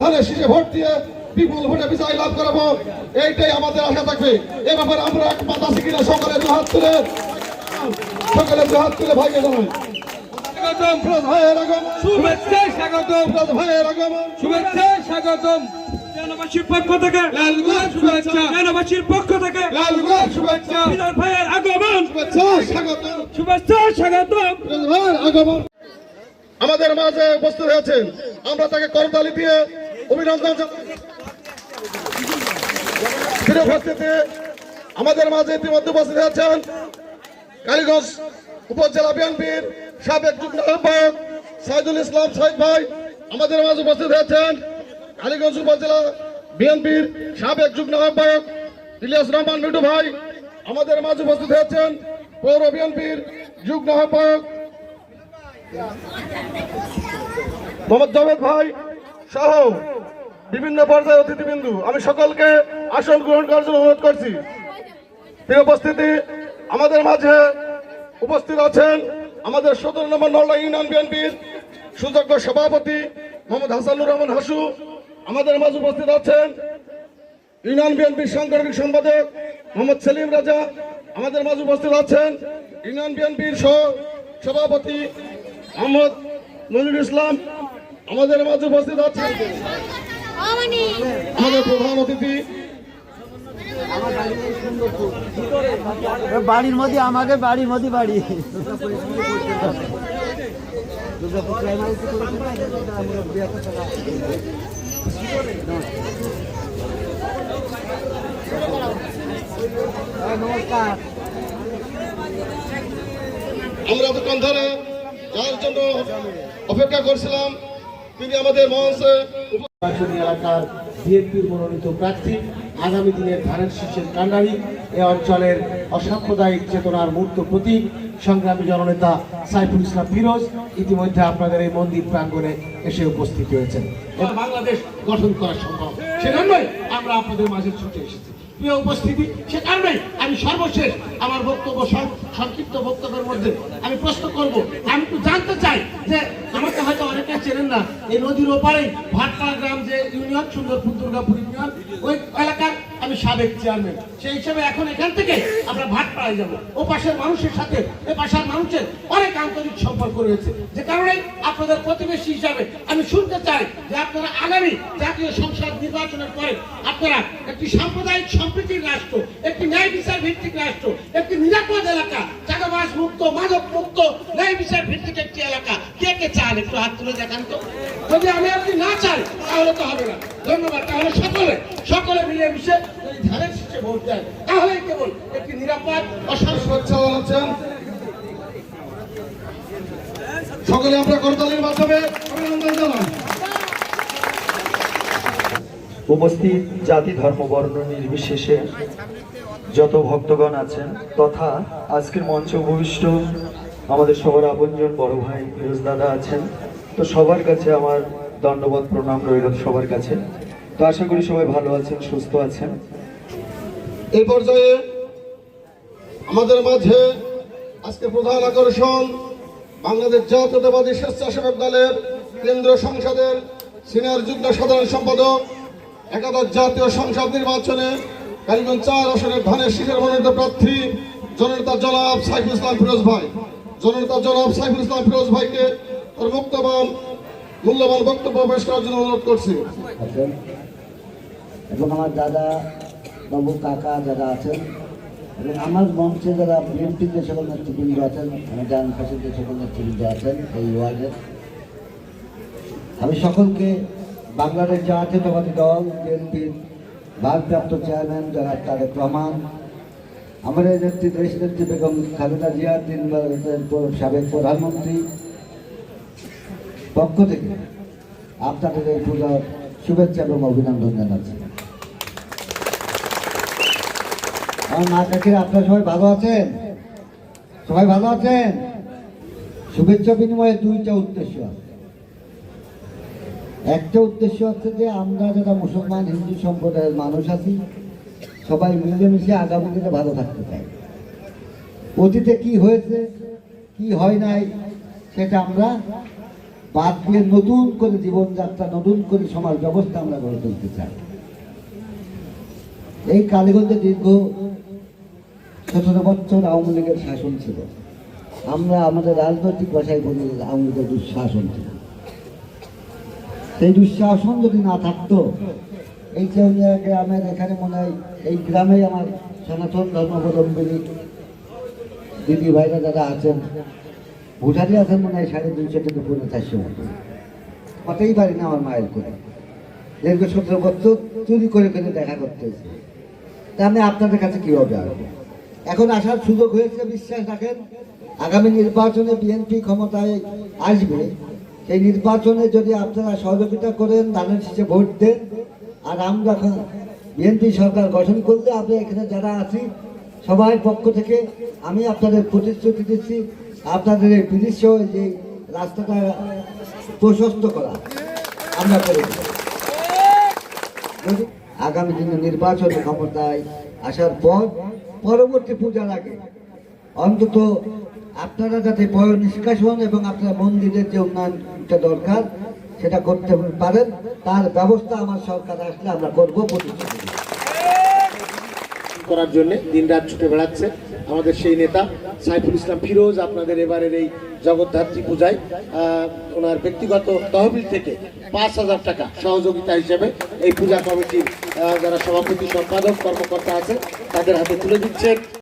ধানের শীষে ভোট দিয়ে বিপুল ভোটে বিজয় লাভ করাবো এইটাই আমাদের আশা থাকবে। এ ব্যাপারে আমরা একমত আছি কিনা সকলে দু হাত তুলে। সকলে দু হাত ভাইকে জানাই পক্ষ থেকে। পক্ষ থেকে। শুভেচ্ছা। বিরাট ভাইয়ের আগমন। শুভেচ্ছা স্বাগত শুভেচ্ছা স্বাগতম। আগমন। আমাদের মাঝে উপস্থিত হয়েছেন। আমরা তাকে করতালি দিয়ে অভিনন্দন। আমাদের মাঝে ইতিমধ্যে উপস্থিত হয়েছেন কালীগঞ্জ উপজেলা বিএনপির সাবেক যুগ্ম আহ্বায়ক সাইদুল ইসলাম সাইদ ভাই আমাদের মাঝে উপস্থিত হয়েছেন কালীগঞ্জ উপজেলা বিএনপির সাবেক যুগ্ম আহ্বায়ক ইলিয়াস রহমান মিটু ভাই আমাদের মাঝে উপস্থিত হয়েছেন পৌর বিএনপির যুগ্ম আহ্বায়ক মোহাম্মদ জাভেদ ভাই সহ বিভিন্ন পর্যায়ে অতিথিবৃন্দু, আমি সকলকে আসন গ্রহণ করার জন্য অনুরোধ করছি। প্রিয় উপস্থিতি, আমাদের মাঝে উপস্থিত আছেন আমাদের সতেরো নম্বর নলদা ইউনিয়ন বিএনপির সুযোগ্য সভাপতি মোহাম্মদ হাসানুর রহমান হাসু। আমাদের মাঝে উপস্থিত আছেন ইউনিয়ন বিএনপির সাংগঠনিক সম্পাদক মোহাম্মদ সেলিম রাজা। আমাদের মাঝে উপস্থিত আছেন ইউনিয়ন বিএনপির সহ সভাপতি মোহাম্মদ নজরুল ইসলাম। আমাদের মাঝে উপস্থিত আছেন। আমাদের প্রধান অতিথি। বাড়ির মধ্যে আমাকে বাড়ির মধ্যে বাড়ি। নমস্কার আমরা এতক্ষণ ধরে যার জন্য অপেক্ষা করছিলাম। তিনি আমাদের মঞ্চে নির্বাচনী এলাকার বিএনপির মনোনীত প্রার্থী, আগামী দিনের ধানের শীষের কান্ডারি, এ অঞ্চলের অসাম্প্রদায়িক চেতনার মূর্ত প্রতীক, সংগ্রামী জননেতা সাইফুল ইসলাম ফিরোজ ইতিমধ্যে আপনাদের এই মন্দির প্রাঙ্গণে এসে উপস্থিত হয়েছেন। বাংলাদেশ গঠন করা সম্ভব। সেজন্যই আমরা আপনাদের মাঝে ছুটে এসেছি। প্রিয় উপস্থিতি, সে কারণে আমি সর্বশেষ আমার বক্তব্য সংক্ষিপ্ত বক্তব্যের মধ্যে আমি প্রশ্ন করব। আমি একটু জানতে চাই যে, আমাকে হয়তো অনেকে চেনেন না, এই নদীর ওপারে ভাটপাড়া গ্রাম যে ইউনিয়ন, সুন্দরপুর, দুর্গাপুর ইউনিয়ন, ওই এলাকার আমি সাবেক চেয়ারম্যান। সেই হিসেবে এখন এখান থেকে আমরা ভাটপাড়ায় যাব। ও পাশের মানুষের সাথে, এ পাশের মানুষের অনেক আন্তরিক সম্পর্ক রয়েছে। যে কারণে আপনাদের প্রতিবেশী হিসাবে আমি শুনতে চাই যে আপনারা আগামী জাতীয় সংসদ নির্বাচনের পরে আপনারা একটি সাম্প্রদায়িক সম্প্রীতির রাষ্ট্র, একটি ন্যায় বিচার ভিত্তিক রাষ্ট্র, একটি নিরাপদ এলাকা চাঁদাবাস মুক্ত, মাদক মুক্ত, ন্যায় বিচার ভিত্তিক একটি এলাকা, কে কে চান? একটু হাত তুলে দেখান তো। যদি আমি আপনি না চাই, তাহলে তো হবে না। ধন্যবাদ। তাহলে সকলে সকলে মিলে মিশে ধানের শীষে ভোট দেন তাহলেই কেবল একটি নিরাপদ সকলে আমরা করতালির মাধ্যমে অভিনন্দন জানাই। উপস্থিত জাতি ধর্ম বর্ণ নির্বিশেষে যত ভক্তগণ আছেন তথা আজকের মঞ্চে উপবিষ্ট আমাদের সবার আপনজন বড় ভাই ফিরোজ দাদা আছেন তো সবার কাছে আমার দণ্ডবত প্রণাম রইল সবার কাছে। তো আশা করি সবাই ভালো আছেন সুস্থ আছেন। এই পর্যায়ে আমাদের মাঝে আজকে প্রধান আকর্ষণ বাংলাদেশ জাতীয়তাবাদী স্বেচ্ছাসেবক দলের কেন্দ্রীয় সংসদের সিনিয়র যুগ্ম সাধারণ সম্পাদক, একাদশ জাতীয় সংসদ নির্বাচনে কালীগঞ্জ চার আসনের ধানের শীষের মনোনীত প্রার্থী জননেতা জনাব সাইফুল ইসলাম ফিরোজ ভাই। জননেতা জনাব সাইফুল ইসলাম ফিরোজ ভাইকে তার বক্তব্য মূল্যবান বক্তব্য পেশ করার জন্য অনুরোধ করছি। এবং আমার দাদা বাবু কাকা যারা আছেন এবং আমার মঞ্চে যারা বিএনপির যে সকল নেতৃবৃন্দ আছেন ডান পাশের যে সকল নেতৃবৃন্দ আছেন এই ওয়ার্ডের। আমি সকলকে বাংলাদেশ জাতীয়তাবাদী দল, বিএনপির ভারপ্রাপ্ত চেয়ারম্যান যারা তারেক রহমান, আমাদের নেত্রী, দেশ নেত্রী বেগম খালেদা জিয়া তিন সাবেক প্রধানমন্ত্রী পক্ষ থেকে আপনাদের এই পূজার শুভেচ্ছা এবং অভিনন্দন জানাচ্ছি। আমার মা কাকিরা আপনারা সবাই ভালো আছেন? সবাই ভালো আছেন? শুভেচ্ছা বিনিময়ে দুইটা উদ্দেশ্য আছে। একটা উদ্দেশ্য হচ্ছে যে আমরা যারা মুসলমান, হিন্দু সম্প্রদায়ের মানুষ আছি, সবাই মিলেমিশে আগামী দিনে ভালো থাকতে চাই। অতীতে কি হয়েছে, কি হয় নাই, সেটা আমরা বাদ দিয়ে নতুন করে জীবনযাত্রা, নতুন করে সমাজ ব্যবস্থা আমরা গড়ে তুলতে চাই। এই কালীগঞ্জে দীর্ঘ সতেরো বছর আওয়ামী লীগের শাসন ছিল। আমরা আমাদের রাজনৈতিক ভাষায় বলি আওয়ামী লীগের দুঃশাসন ছিল। সেই দুঃশাসন যদি না থাকতো, এই চেউনিয়া গ্রামের এখানে মনে হয় এই গ্রামেই আমার সনাতন ধর্মাবলম্বী দিদি ভাইরা যারা আছেন ভুটানি আছেন মনে হয় সাড়ে দুইশো থেকে পনেরো চারশো মতো। হতেই পারি না আমার মায়ের করে দীর্ঘ সতেরো বছর চুরি করে করে দেখা করতেছি তা আমি আপনাদের কাছে কীভাবে আসব? এখন আসার সুযোগ হয়েছে, বিশ্বাস রাখেন। আগামী নির্বাচনে বিএনপি ক্ষমতায় আসবে। সেই নির্বাচনে যদি আপনারা সহযোগিতা করেন, ধানের শীষে ভোট দেন। আর আমরা বিএনপি সরকার গঠন করলে আমরা এখানে যারা আছি সবার পক্ষ থেকে আমি আপনাদের প্রতিশ্রুতি দিচ্ছি, আপনাদের এই সহ যে রাস্তাটা প্রশস্ত করা। আমরা করে। আগামী দিনে নির্বাচন ক্ষমতায় আসার পর পরবর্তী পূজার আগে অন্তত আপনারা যাতে বয় নিষ্কাশন এবং আপনার মন্দিরের যে উন্নয়নটা দরকার, সেটা করতে পারেন তার ব্যবস্থা আমার সরকার আসলে আমরা করব। করার জন্য দিন রাত ছুটে বেড়াচ্ছে আমাদের সেই নেতা সাইফুল ইসলাম ফিরোজ, আপনাদের এবারের এই জগদ্ধাত্রী পূজায় ওনার ব্যক্তিগত তহবিল থেকে পাঁচ হাজার টাকা সহযোগিতা হিসেবে এই পূজা কমিটির যারা সভাপতি, সম্পাদক, কর্মকর্তা আছে তাদের হাতে তুলে দিচ্ছেন